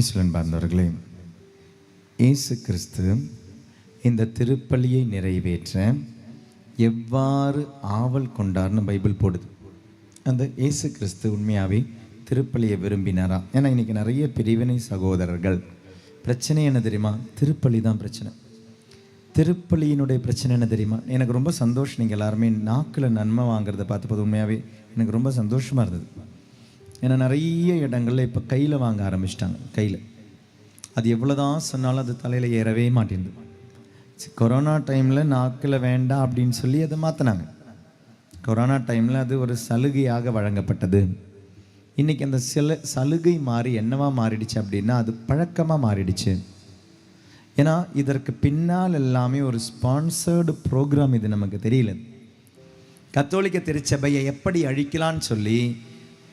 இஸ்லன் பார்ந்தவர்களே இயேசு கிறிஸ்து இந்த திருப்பலியை நிறைவேற்ற எவ்வாறு ஆவல் கொண்டார்னு பைபிள் போடுது. அந்த இயேசு கிறிஸ்து உண்மையாகவே திருப்பலியை விரும்பினாரா? ஏன்னா இன்றைக்கி நிறைய பிரிவினை சகோதரர்கள் பிரச்சனை என்ன தெரியுமா? திருப்பலி தான் பிரச்சனை. திருப்பலியினுடைய பிரச்சனை என்ன தெரியுமா? எனக்கு ரொம்ப சந்தோஷம். நீங்கள் எல்லாருமே நாக்கில் நன்மை வாங்குறத பார்த்தபோது உண்மையாகவே எனக்கு ரொம்ப சந்தோஷமாக இருந்தது. ஏன்னா நிறைய இடங்களில் இப்போ கையில் வாங்க ஆரம்பிச்சிட்டாங்க கையில். அது எவ்வளோதான் சொன்னாலும் அது தலையில் ஏறவே மாட்டேங்குது. கொரோனா டைமில் நாக்கில் வேண்டாம் அப்படின்னு சொல்லி அதை மாற்றினாங்க கொரோனா டைமில் அது ஒரு சலுகையாக வழங்கப்பட்டது. இன்றைக்கி அந்த சில சலுகை மாறி என்னவா மாறிடுச்சு அப்படின்னா அது பழக்கமாக மாறிடுச்சு. ஏன்னா இதற்கு பின்னால் எல்லாமே ஒரு ஸ்பான்சர்டு ப்ரோக்ராம் இது நமக்கு தெரியல. கத்தோலிக்க திருச்சபையை எப்படி அழிக்கலான்னு சொல்லி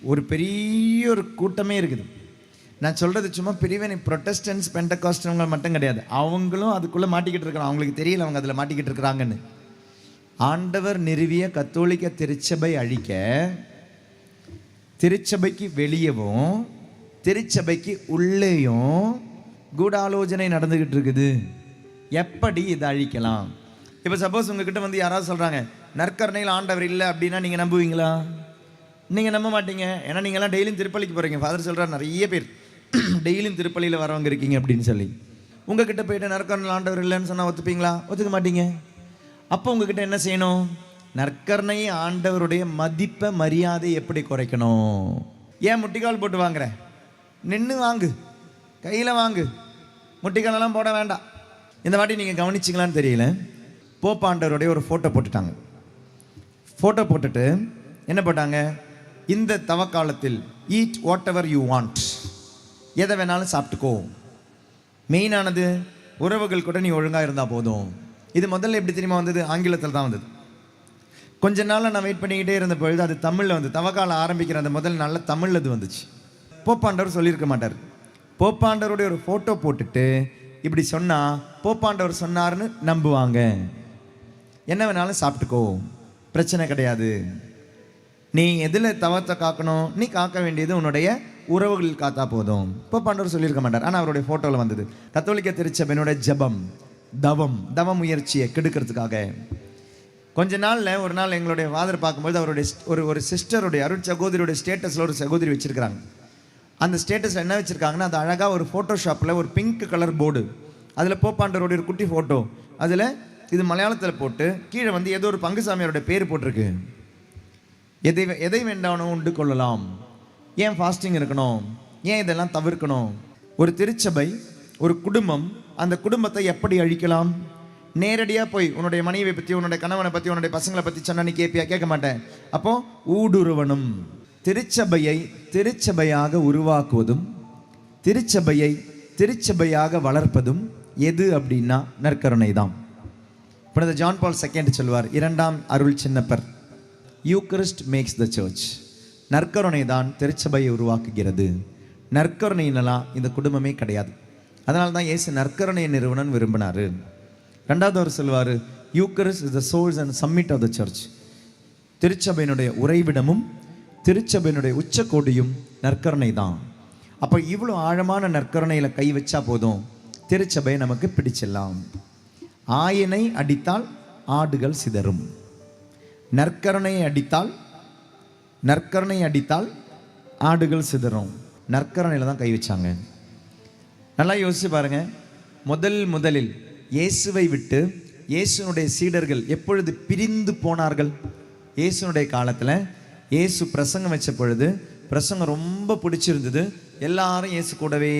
ஒரு பெரிய ஒரு கூட்டமே இருக்குது. நான் சொல்கிறது சும்மா பிரிவினை ப்ரொட்டஸ்டன்ஸ் பெண்டகாஸ்டவங்க மட்டும் கிடையாது. அவங்களும் அதுக்குள்ளே மாட்டிக்கிட்டு இருக்கிறாங்க அவங்களுக்கு தெரியல அவங்க அதில் மாட்டிக்கிட்டு இருக்கிறாங்கன்னு ஆண்டவர் நிறுவிய கத்தோலிக்க திருச்சபை அழிக்க திருச்சபைக்கு வெளியவும் திருச்சபைக்கு உள்ளேயும் கூடாலோசனை நடந்துக்கிட்டு இருக்குது. எப்படி இதை அழிக்கலாம்? இப்போ சப்போஸ் உங்ககிட்ட வந்து யாராவது சொல்கிறாங்க நற்கரணையில் ஆண்டவர் இல்லை அப்படின்னா நீங்கள் நம்புவீங்களா? நீங்கள் நம்ப மாட்டீங்க. ஏன்னா நீங்கள்லாம் டெய்லியும் திருப்பலிக்கு போகிறீங்க ஃபாதர் சொல்கிறார் நிறைய பேர் டெய்லியும் திருப்பலியில் வரவங்க இருக்கீங்க அப்படின்னு சொல்லி. உங்ககிட்ட போயிட்டு நற்கரணையில் ஆண்டவர் இல்லைன்னு சொன்னால் ஒத்துப்பீங்களா? ஒத்துக்க மாட்டீங்க. அப்போ உங்ககிட்ட என்ன செய்யணும்? நற்கரணை ஆண்டவருடைய மதிப்பை மரியாதை எப்படி குறைக்கணும்? ஏன் முட்டிக்கால் போட்டு வாங்குற? நின்று வாங்கு. கையில் வாங்கு. முட்டிக்காலெல்லாம் போட வேண்டாம். இந்த வாட்டி நீங்கள் கவனிச்சிங்களான்னு தெரியல. போப்பாண்டவருடைய ஒரு ஃபோட்டோ போட்டுட்டாங்க. ஃபோட்டோ போட்டுட்டு என்ன போட்டாங்க? இந்த தவக்காலத்தில் eat whatever you want எதை வேணாலும் சாப்பிட்டுக்கோ. மெயினானது உறவுகள் கூட நீ ஒழுங்காக இருந்தால் போதும். இது முதல்ல எப்படி தெரியுமா வந்தது? ஆங்கிலத்தில் தான் வந்தது. கொஞ்ச நாளில் நான் வெயிட் பண்ணிக்கிட்டே இருந்த பொழுது அது தமிழில் வந்து தவக்காலம் ஆரம்பிக்கிற அந்த முதல் நாளில் தமிழில் அது வந்துச்சு. போப்பாண்டவர் சொல்லியிருக்க மாட்டார். போப்பாண்டவருடைய ஒரு ஃபோட்டோ போட்டுட்டு இப்படி சொன்னால் போப்பாண்டவர் சொன்னார்னு நம்புவாங்க. என்ன வேணாலும் சாப்பிட்டுக்கோ. பிரச்சனை கிடையாது. நீ எதில் தவத்தை காக்கணும் நீ காக்க வேண்டியது உன்னுடைய உறவுகள் காத்தா போதும். இப்போ பண்ணுறவர் சொல்லியிருக்க மாட்டார். ஆனால் அவருடைய ஃபோட்டோவில் வந்தது. கத்தோலிக்க திருச்சபையினுடைய ஜெபம் தவம் தவ முயற்சியை கெடுக்கிறதுக்காக. கொஞ்ச நாளில் ஒரு நாள் எங்களுடைய ஃபாதர் பார்க்கும்போது அவருடைய ஒரு ஒரு சிஸ்டருடைய அருட் சகோதரியுடைய ஸ்டேட்டஸில் ஒரு சகோதரி வச்சுருக்கிறாங்க. அந்த ஸ்டேட்டஸில் என்ன வச்சுருக்காங்கன்னா அது அழகாக ஒரு ஃபோட்டோஷாப்பில் ஒரு பிங்க் கலர் போர்டு அதில் போப்பாண்டவருடைய ஒரு குட்டி ஃபோட்டோ அதில் இது மலையாளத்தில் போட்டு கீழே வந்து ஏதோ ஒரு பங்குசாமியாருடைய பேர் போட்டிருக்கு. எதை எதை வேண்டானோ உண்டு கொள்ளலாம். ஏன் ஃபாஸ்டிங் இருக்கணும்? ஏன் இதெல்லாம் தவிர்க்கணும்? ஒரு திருச்சபை ஒரு குடும்பம் அந்த குடும்பத்தை எப்படி அழிக்கலாம்? நேரடியாக போய் உன்னுடைய மனைவியை பற்றி உன்னுடைய கணவனை பற்றி உன்னுடைய பசங்களை பற்றி சொன்னா கேட்பியா கேட்க மாட்டேன். அப்போ ஊடுருவனும் திருச்சபையை திருச்சபையாக உருவாக்குவதும் திருச்சபையை திருச்சபையாக வளர்ப்பதும் எது அப்படின்னா நற்கருணை தான் புனித ஜான் பால் செகண்ட் சொல்வார் இரண்டாம் Arul Chinnappar. Eucharist makes the church நற்கருணை தான் திருச்சபையை உருவாக்குகிறது. நற்கருணையினலாம் இந்த குடும்பமே கிடையாது. அதனால தான் ஏசு நற்கருணை நிறுவனம் விரும்பினார். ரெண்டாவது அவர் சொல்வார் Eucharist is the source and summit of the church திருச்சபையினுடைய உறைவிடமும் திருச்சபையினுடைய உச்சக்கோடியும் நற்கருணை தான். அப்போ இவ்வளோ ஆழமான நற்கருணையில் கை வச்சா போதும் திருச்சபையை நமக்கு பிடிச்சிடலாம். ஆயனை அடித்தால் ஆடுகள் சிதறும். நற்கருணையை அடித்தால் நற்கருணை அடித்தால் ஆடுகள் சிதறும். நற்கரணையில் தான் கை வச்சாங்க. நல்லா யோசிச்சு பாருங்க. முதல் முதலில் இயேசுவை விட்டு இயேசுனுடைய சீடர்கள் எப்பொழுது பிரிந்து போனார்கள்? இயேசுனுடைய காலத்தில் இயேசு பிரசங்கம் வச்ச பொழுது பிரசங்கம் ரொம்ப பிடிச்சிருந்தது. எல்லாரும் இயேசு கூடவே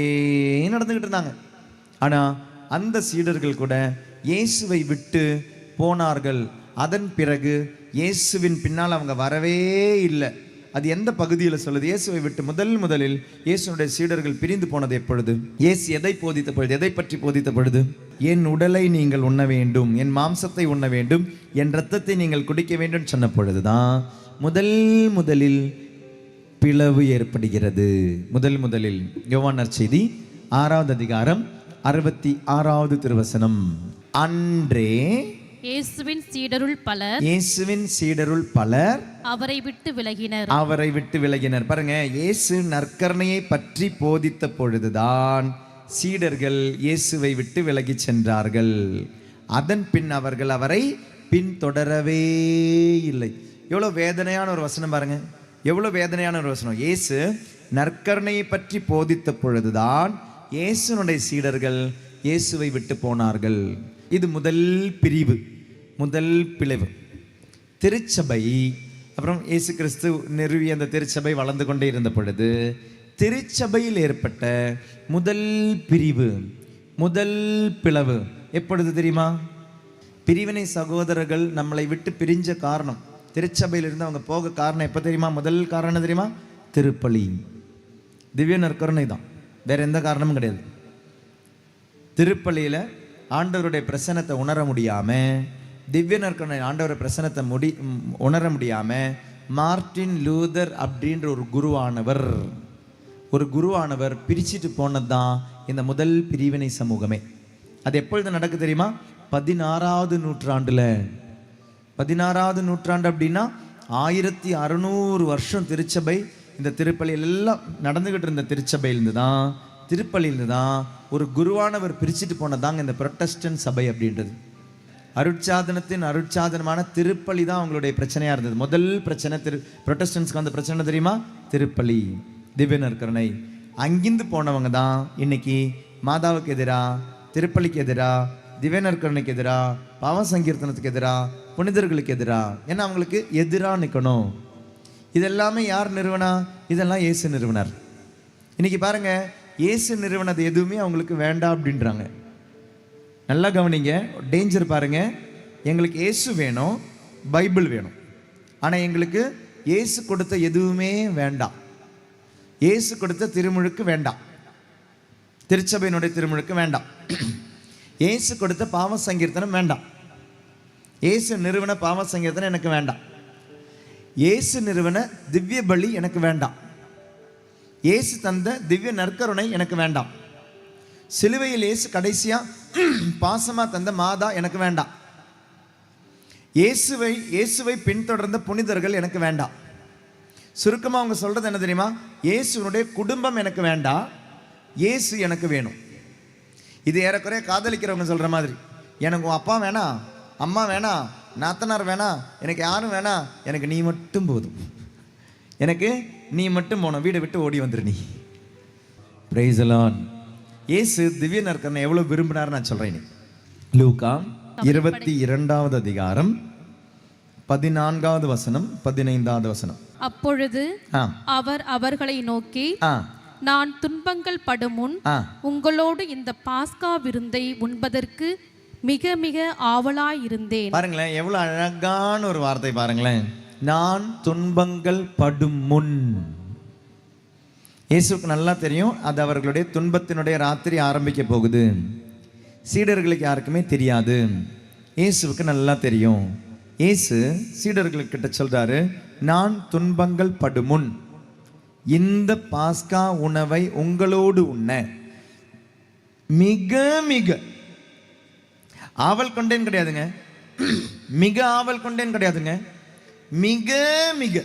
நடந்துக்கிட்டு இருந்தாங்க. ஆனால் அந்த சீடர்கள் கூட இயேசுவை விட்டு போனார்கள். அதன் பிறகு இயேசுவின் பின்னால் அவங்க வரவே இல்லை. அது எந்த பகுதியில் சொல்லுது? இயேசுவை விட்டு முதல் முதலில் இயேசுனுடைய சீடர்கள் பிரிந்து போனது எப்பொழுது? இயேசு எதை போதித்த பொழுது? எதை பற்றி போதித்த பொழுது? என் உடலை நீங்கள் உண்ண வேண்டும் என் மாம்சத்தை உண்ண வேண்டும் என் ரத்தத்தை நீங்கள் குடிக்க வேண்டும் சொன்ன பொழுதுதான் முதல் முதலில் பிளவு ஏற்படுகிறது. முதல் முதலில் யோவானர் செய்தி ஆறாவது அதிகாரம் அறுபத்தி ஆறாவது திருவசனம். அன்றே இயேசுவின் சீடருள் பலர் இயேசுவின் சீடருள் பலர் அவரை விட்டு விலகினர். அவரை விட்டு விலகினர். பாருங்க இயேசு நற்கருணையை பற்றி போதித்த பொழுதுதான் சீடர்கள் இயேசுவை விட்டு விலகிச் சென்றார்கள். அதன் பின் அவர்கள் அவரை பின்தொடரவே இல்லை. எவ்வளோ வேதனையான ஒரு வசனம் பாருங்க. எவ்வளோ வேதனையான ஒரு வசனம். இயேசு நற்கருணையை பற்றி போதித்த பொழுதுதான் இயேசுனுடைய சீடர்கள் இயேசுவை விட்டு போனார்கள். இது முதல் பிரிவு முதல் பிளவு. திருச்சபை அப்புறம் இயேசு கிறிஸ்து நிறுவிய அந்த திருச்சபை வளர்ந்து கொண்டே இருந்த பொழுது திருச்சபையில் ஏற்பட்ட முதல் பிரிவு முதல் பிளவு எப்பொழுது தெரியுமா? பிரிவினை சகோதரர்கள் நம்மளை விட்டு பிரிஞ்ச காரணம். திருச்சபையிலிருந்து அவங்க போக காரணம் எப்போ தெரியுமா? முதல் காரணம் தெரியுமா? திருப்பலி. திவ்ய நற்கருணை தான். வேற எந்த காரணமும் கிடையாது. திருப்பலியில் ஆண்டவருடைய பிரசனத்தை உணர முடியாமல் திவ்ய நற்கருணை ஆண்டவருடைய பிரசனத்தை முடி உணர முடியாமல் மார்ட்டின் லூதர் அப்படின்ற ஒரு குருவானவர் ஒரு குருவானவர் பிரிச்சுட்டு போனது தான் இந்த முதல் பிரிவினை சமூகமே. அது எப்பொழுது நடக்கு தெரியுமா? பதினாறாவது நூற்றாண்டில். பதினாறாவது நூற்றாண்டு அப்படின்னா ஆயிரத்தி அறுநூறு வருஷம் திருச்சபை இந்த திருப்பலியில் எல்லாம் நடந்துக்கிட்டு இருந்த திருச்சபையிலேருந்து தான் திருப்பலியிலிருந்து தான் ஒரு குருவானவர் பிரிச்சுட்டு போனதாங்க இந்த ப்ரொட்டஸ்டன் சபை அப்படின்றது. அருட்சாதனத்தின் அருட்சாதனமான திருப்பலி தான் அவங்களுடைய பிரச்சனையா இருந்தது. முதல் பிரச்சனை திரு ப்ரொட்டஸ்டன்ஸ்க்கு வந்த பிரச்சனை தெரியுமா? திருப்பலி. திவ்ய கருணை. அங்கிருந்து போனவங்க தான் இன்னைக்கு மாதாவுக்கு எதிராக திருப்பலிக்கு எதிராக திவ்ய கருணைக்கு எதிராக பாவ சங்கீர்த்தனத்துக்கு எதிராக புனிதர்களுக்கு எதிராக ஏன்னா அவங்களுக்கு எதிராக நிற்கணும் இதெல்லாமே யார் நிறுவனா? இதெல்லாம் இயேசு நிறுவனர். இன்னைக்கு பாருங்க இயேசு நிறுவனது எதுவுமே அவங்களுக்கு வேண்டாம் அப்படின்றாங்க. நல்லா கவனிங்க டேஞ்சர் பாருங்க. எங்களுக்கு இயேசு வேணும் பைபிள் வேணும். ஆனால் எங்களுக்கு இயேசு கொடுத்த எதுவுமே வேண்டாம். இயேசு கொடுத்த திருமுழுக்கு வேண்டாம். திருச்சபையினுடைய திருமுழுக்கு வேண்டாம். இயேசு கொடுத்த பாவ சங்கீர்த்தனம் வேண்டாம். இயேசு நிறுவன பாவ சங்கீர்த்தனம் எனக்கு வேண்டாம். இயேசு நிறுவன திவ்ய பலி எனக்கு வேண்டாம். இயேசு தந்த திவ்ய நற்கருணை எனக்கு வேண்டாம். சிலுவையில் இயேசு கடைசியா பாசமா தந்த மாதா எனக்கு வேண்டாம். இயேசுவை இயேசுவை பின்தொடர்ந்த புனிதர்கள் எனக்கு வேண்டாம். சுருக்கமாக அவங்க சொல்றது என்ன தெரியுமா? இயேசுனுடைய குடும்பம் எனக்கு வேண்டாம். இயேசு எனக்கு வேணும். இது ஏறக்குறைய காதலிக்கிறவங்க சொல்ற மாதிரி. எனக்கு உன் அப்பா வேணாம் அம்மா வேணாம் நாத்தனார் வேணாம் எனக்கு யாரும் வேணாம் எனக்கு நீ மட்டும் போதும். எனக்கு நீ மட்டும் போனோம் வீடை விட்டு ஓடி வந்துரு நீ. பிரைஸ் இயேசு திவ்ய நற்கரனை எவ்வளவு விரும்பினார் நான் சொல்றேன் நீ லூகா இருபத்தி இரண்டாவது அதிகாரம் பதினான்காவது வசனம் பதினைந்தாவது வசனம். அப்பொழுது அவர் அவர்களை நோக்கி நான் துன்பங்கள் படும் முன் உங்களோடு இந்த பாஸ்கா விருந்தை உண்பதற்கு மிக மிக ஆவலாயிருந்தேன். பாருங்களேன் எவ்வளவு அழகான ஒரு வார்த்தை பாருங்களேன். நான் துன்பங்கள் படும் முன். இயேசுக்கு நல்லா தெரியும் அது அவர்களுடைய துன்பத்தினுடைய ராத்திரி ஆரம்பிக்க போகுது. சீடர்களுக்கு யாருக்குமே தெரியாது. இயேசுவுக்கு நல்லா தெரியும். இயேசு சீடர்களுக்கிட்ட சொல்கிறாரு நான் துன்பங்கள் படுமுன் இந்த பாஸ்கா உணவை உங்களோடு உண்ண. மிக மிக. ஆவல் கொண்டேன் கிடையாதுங்க. மிக ஆவல் கொண்டேன் கிடையாதுங்க. மிக மிக.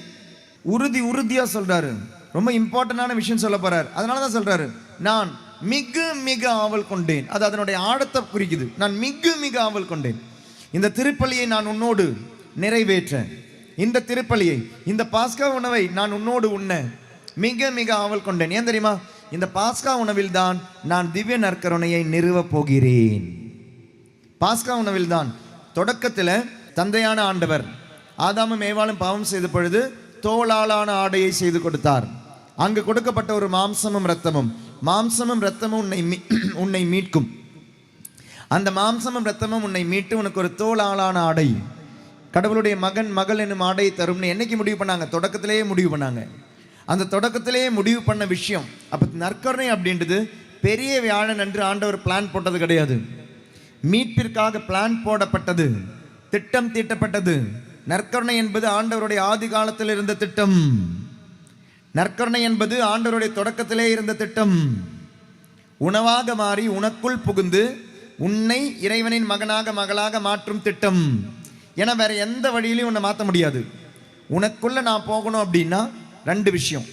உறுதி உறுதியாக சொல்கிறாரு ரொம்ப இம்பார்ட்டண்டான விஷயம் சொல்ல போகிறார் அதனால தான் சொல்கிறாரு நான் மிக மிக ஆவல் கொண்டேன். அது அதனுடைய ஆழத்தை குறிக்குது. நான் மிக மிக ஆவல் கொண்டேன். இந்த திருப்பலியை நான் உன்னோடு நிறைவேற்ற இந்த திருப்பலியை இந்த பாஸ்கா உணவை நான் உன்னோடு உண்ண மிக மிக ஆவல் கொண்டேன். ஏன் தெரியுமா? இந்த பாஸ்கா உணவில் தான் நான் திவ்ய நற்கருணையை நிறுவப் போகிறேன். பாஸ்கா உணவில்தான் தொடக்கத்தில் தந்தையான ஆண்டவர் ஆதாமும் ஏவாளும் பாவம் செய்த பொழுது தோளாலான ஆடையை செய்து கொடுத்தார். அங்கு கொடுக்கப்பட்ட ஒரு மாம்சமும் ரத்தமும் மாம்சமும் ரத்தமும் உன்னை மீ- உன்னை மீட்கும். அந்த மாம்சமும் ரத்தமும் உன்னை மீட்டு உனக்கு ஒரு தோளாலான ஆடை. கடவுளுடைய மகன் மகள் என்னும் ஆடையை தரும்னு என்னைக்கு முடிவு பண்ணாங்க? தொடக்கத்திலேயே முடிவு பண்ணாங்க. அந்த தொடக்கத்திலேயே முடிவு பண்ண விஷயம் அப்போ நற்கருணை அப்படின்றது பெரிய வியாழன் என்று ஆண்டவர் பிளான் போட்டது கிடையாது. மீட்பிற்காக பிளான் போடப்பட்டது. திட்டம் தீட்டப்பட்டது. நற்கருணை என்பது ஆண்டவருடைய ஆதி காலத்தில் இருந்த திட்டம். நற்கருணை என்பது ஆண்டவருடைய தொடக்கத்திலே இருந்த திட்டம். உணவாக மாறி உனக்குள் புகுந்து உன்னை இறைவனின் மகனாக மகளாக மாற்றும் திட்டம். ஏன்னா வேற எந்த வழியிலையும் உன்னை மாற்ற முடியாது. உனக்குள்ள நான் போகணும் அப்படின்னா ரெண்டு விஷயம்.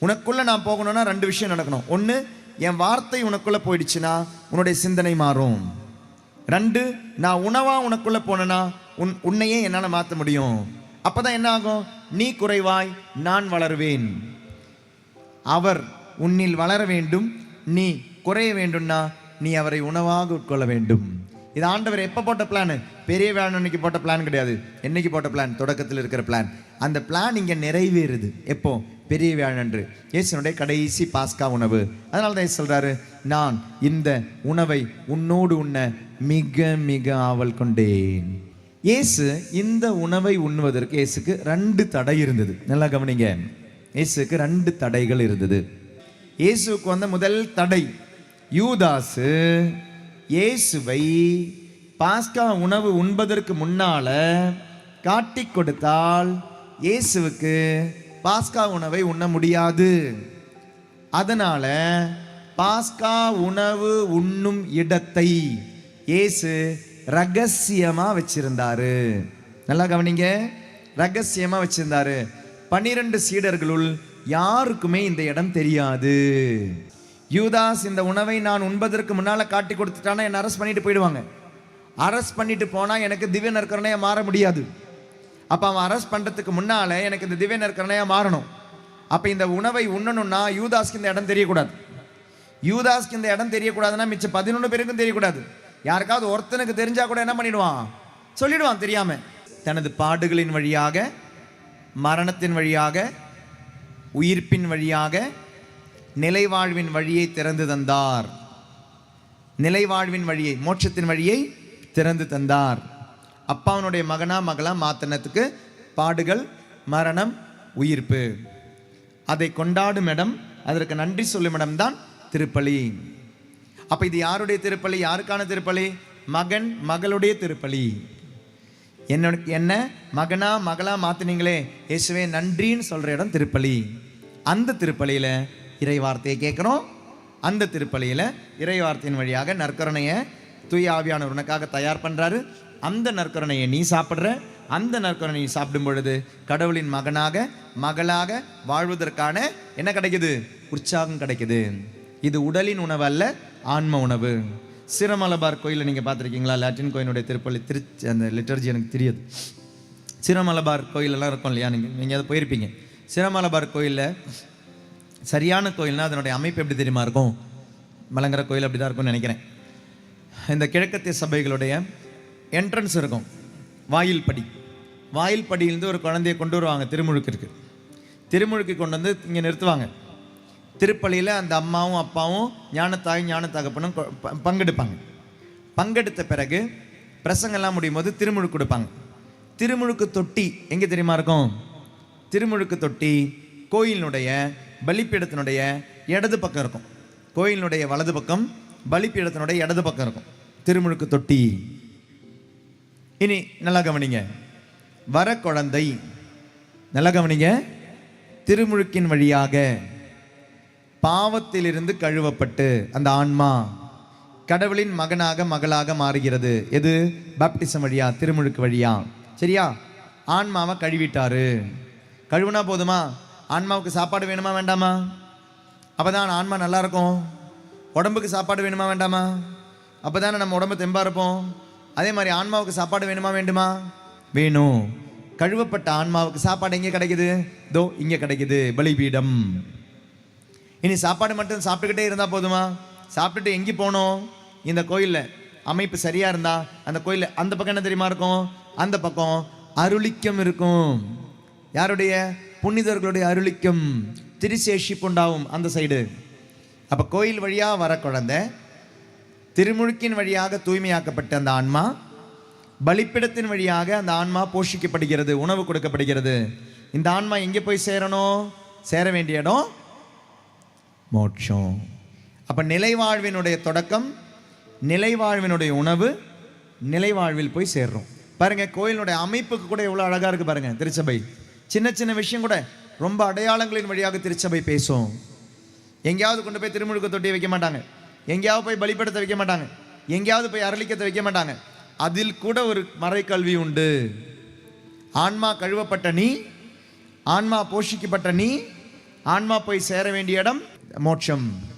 உனக்குள்ள நான் போகணும்னா ரெண்டு விஷயம் நடக்கணும். ஒன்று என் வார்த்தை உனக்குள்ள போயிடுச்சுன்னா உன்னுடைய சிந்தனை மாறும். ரெண்டு நான் உணவா உனக்குள்ள போனேன்னா உன் உன்னையே என்னால் மாற்ற முடியும். அப்பதான் என்ன ஆகும் நீ குறைவாய் நான் வளருவேன். அவர் உன்னில் வளர வேண்டும் நீ குறைய வேண்டும்னா நீ அவரை உணவாக உட்கொள்ள வேண்டும். இது ஆண்டவர் எப்போ போட்ட பிளான் பெரிய வேணும் அன்னைக்கு போட்ட பிளான் கிடையாது. என்னைக்கு போட்ட பிளான் தொடக்கத்தில் இருக்கிற பிளான் அந்த பிளான் இங்கே நிறைவேறுது. எப்போ? பெரிய வியாழன்று இயேசுனுடைய கடைசி பாஸ்கா உணவு. அதனால தான் சொல்கிறாரு நான் இந்த உணவை உன்னோடு உண்ண மிக மிக ஆவல் கொண்டேன். இயேசு இந்த உணவை உண்ணுவதற்கு இயேசுக்கு ரெண்டு தடை இருந்தது. நல்லா கவனிங்க. இயேசுக்கு ரெண்டு தடைகள் இருந்தது. இயேசுக்கு வந்த முதல் தடை யூதாசு இயேசுவை பாஸ்கா உணவு உண்பதற்கு முன்னால காட்டி கொடுத்தால் இயேசுவுக்கு பாஸ்கா உணவை உண்ண முடியாது. அதனால பாஸ்கா உணவு உண்ணும் இடத்தை இயேசு ரகசியமா வச்சிருந்தாரு. நல்லா கவனிங்க. ரகசியமா வச்சிருந்தாரு. பன்னிரண்டு சீடர்களுள் யாருக்குமே இந்த இடம் தெரியாது. யூதாஸ் இந்த உணவை நான் உண்பதற்கு முன்னால காட்டி கொடுத்துட்டானா என்ன அரெஸ்ட் பண்ணிட்டு போயிடுவாங்க. அரெஸ்ட் பண்ணிட்டு போனா எனக்கு திவ்ய நற்கரணையை மாற முடியாது. அப்போ அவன் அரெஸ்ட் பண்ணுறதுக்கு முன்னால எனக்கு இந்த திவ்ய நற்கரணையா மாறணும். அப்போ இந்த உணவை உண்ணணும்னா யூதாஸ்க்கு இந்த இடம் தெரியக்கூடாது. யூதாஸ்க்கு இந்த இடம் தெரியக்கூடாதுன்னா மிச்சம் பதினொன்று பேருக்கும் தெரியக்கூடாது. யாருக்காவது ஒருத்தனுக்கு தெரிஞ்சால் கூட என்ன பண்ணிடுவான்? சொல்லிடுவான் தெரியாமல் தனது பாடுகளின் வழியாக மரணத்தின் வழியாக உயிர்ப்பின் வழியாக நிலைவாழ்வின் வழியை திறந்து தந்தார். நிலைவாழ்வின் வழியை மோட்சத்தின் வழியை திறந்து தந்தார். அப்பாவனுடைய மகனா மகளா மாத்தினத்துக்கு பாடுகள் மரணம் உயிர்ப்பு. அதை கொண்டாடும் இடம் அதற்கு நன்றி சொல்லும் இடம்தான் திருப்பலி. அப்ப இது யாருடைய திருப்பலி? யாருக்கான திருப்பலி? மகன் மகளுடைய திருப்பலி. என்னோட என்ன? மகனா மகளா மாத்தினீங்களே. இயேசுவே நன்றின்னு சொல்ற இடம் திருப்பலி. அந்த திருப்பலியில இறை வார்த்தையை கேட்குறோம். அந்த திருப்பலியில இறை வார்த்தையின் வழியாக நற்கரணையை தூய ஆவியானவர் உனக்காக தயார் பண்றாரு. அந்த நற்கரணையை நீ சாப்பிட்ற. அந்த நற்கரணையை சாப்பிடும் பொழுது கடவுளின் மகனாக மகளாக வாழ்வதற்கான என்ன கிடைக்குது? உற்சாகம் கிடைக்குது. இது உடலின் உணவு அல்ல ஆன்ம உணவு. சிரமலபார் கோயிலில் நீங்கள் பார்த்துருக்கீங்களா? லாட்டின் கோயிலுடைய திருப்பள்ளி திருச்சி அந்த லிட்டர்ஜி எனக்கு தெரியாது. சிரமலபார் கோயிலெல்லாம் இருக்கும் இல்லையா? நீங்கள் நீங்கள் அதை போயிருப்பீங்க. சிரமலபார் கோயிலில் சரியான கோயில்னா அதனுடைய அமைப்பு எப்படி தெரியுமா இருக்கும்? மலங்கர கோயில் அப்படி தான் இருக்கும்னு நினைக்கிறேன். இந்த கிழக்கத்திய சபைகளுடைய என்ட்ரன்ஸ் இருக்கும். வாயில் படி. வாயில் படியிலேருந்து ஒரு குழந்தையை கொண்டு வருவாங்க திருமுழுக்கிற்கு. திருமுழுக்கு கொண்டு வந்து இங்கே நிறுத்துவாங்க. திருப்பள்ளியில் அந்த அம்மாவும் அப்பாவும் ஞானத்தாய் ஞான தகப்பனும் கொ- ப- பங்கெடுப்பாங்க. பங்கெடுத்த பிறகு பிரசங்கெல்லாம் முடியும் போது திருமுழுக்கு கொடுப்பாங்க. திருமுழுக்கு தொட்டி எங்கே தெரியுமா இருக்கும்? திருமுழுக்கு தொட்டி கோயிலினுடைய பலிப்பீடத்தினுடைய இடது பக்கம் இருக்கும். கோயிலினுடைய வலது பக்கம் பலிப்பீடத்தினுடைய இடது பக்கம் இருக்கும். திருமுழுக்கு தொட்டி. இனி நல்லா கவனிங்க. வர குழந்தை நல்லா கவனிங்க. திருமுழுக்கின் வழியாக பாவத்திலிருந்து கழுவப்பட்டு அந்த ஆன்மா கடவுளின் மகனாக மகளாக மாறுகிறது. எது? பாப்டிசம் வழியா திருமுழுக்கு வழியா. சரியா? ஆன்மாவை கழுவிட்டாரு. கழுவுனா போதுமா? ஆன்மாவுக்கு சாப்பாடு வேணுமா வேண்டாமா? அப்போதான் ஆன்மா நல்லா இருக்கும். உடம்புக்கு சாப்பாடு வேணுமா வேண்டாமா? அப்பதானே நம்ம உடம்பு தெம்பாக இருப்போம். அதே மாதிரி ஆன்மாவுக்கு சாப்பாடு வேணுமா வேண்டுமா? வேணும் கழுவப்பட்ட ஆன்மாவுக்கு சாப்பாடு எங்கே கிடைக்குது? தோ இங்கே கிடைக்குது. பலிபீடம். இனி சாப்பாடு மட்டும் சாப்பிட்டுக்கிட்டே இருந்தால் போதுமா? சாப்பிட்டுட்டு எங்கே போகணும் இந்த கோயிலில். அமைப்பு சரியாக இருந்தால் அந்த கோயிலில் அந்த பக்கம் என்ன தெரியுமா இருக்கும்? அந்த பக்கம் அருளிக்கம் இருக்கும். யாருடைய? புனிதர்களுடைய அருளிக்கம். திருசேஷிப்பு உண்டாகும் அந்த சைடு. அப்போ கோயில் வழியாக வர குழந்தை திருமுழுக்கின் வழியாக தூய்மையாக்கப்பட்ட அந்த ஆன்மா பலிப்பிடத்தின் வழியாக அந்த ஆன்மா போஷிக்கப்படுகிறது உணவு கொடுக்கப்படுகிறது. இந்த ஆன்மா எங்கே போய் சேரணும்? சேர வேண்டிய இடம் மோட்சம். அப்போ நிலைவாழ்வினுடைய தொடக்கம் நிலைவாழ்வினுடைய உணவு நிலைவாழ்வில் போய் சேர்றோம். பாருங்கள் கோயிலுடைய அமைப்புக்கு கூட எவ்வளோ அழகாக இருக்குது பாருங்கள் திருச்சபை. சின்ன சின்ன விஷயம் கூட ரொம்ப அடையாளங்களின் வழியாக திருச்சபை பேசும். எங்கேயாவது கொண்டு போய் திருமுழுக்கு தொட்டி வைக்க மாட்டாங்க. எங்கேயாவது போய் பலிப்படுத்த வைக்க மாட்டாங்க. எங்கேயாவது போய் அரளிக்கத்தை வைக்க மாட்டாங்க. அதில் கூட ஒரு மறைக்கல்வி உண்டு. ஆன்மா கழுவப்பட்ட நீ ஆன்மா போஷிக்கப்பட்ட நீ ஆன்மா போய் சேர வேண்டிய இடம் மோட்சம்.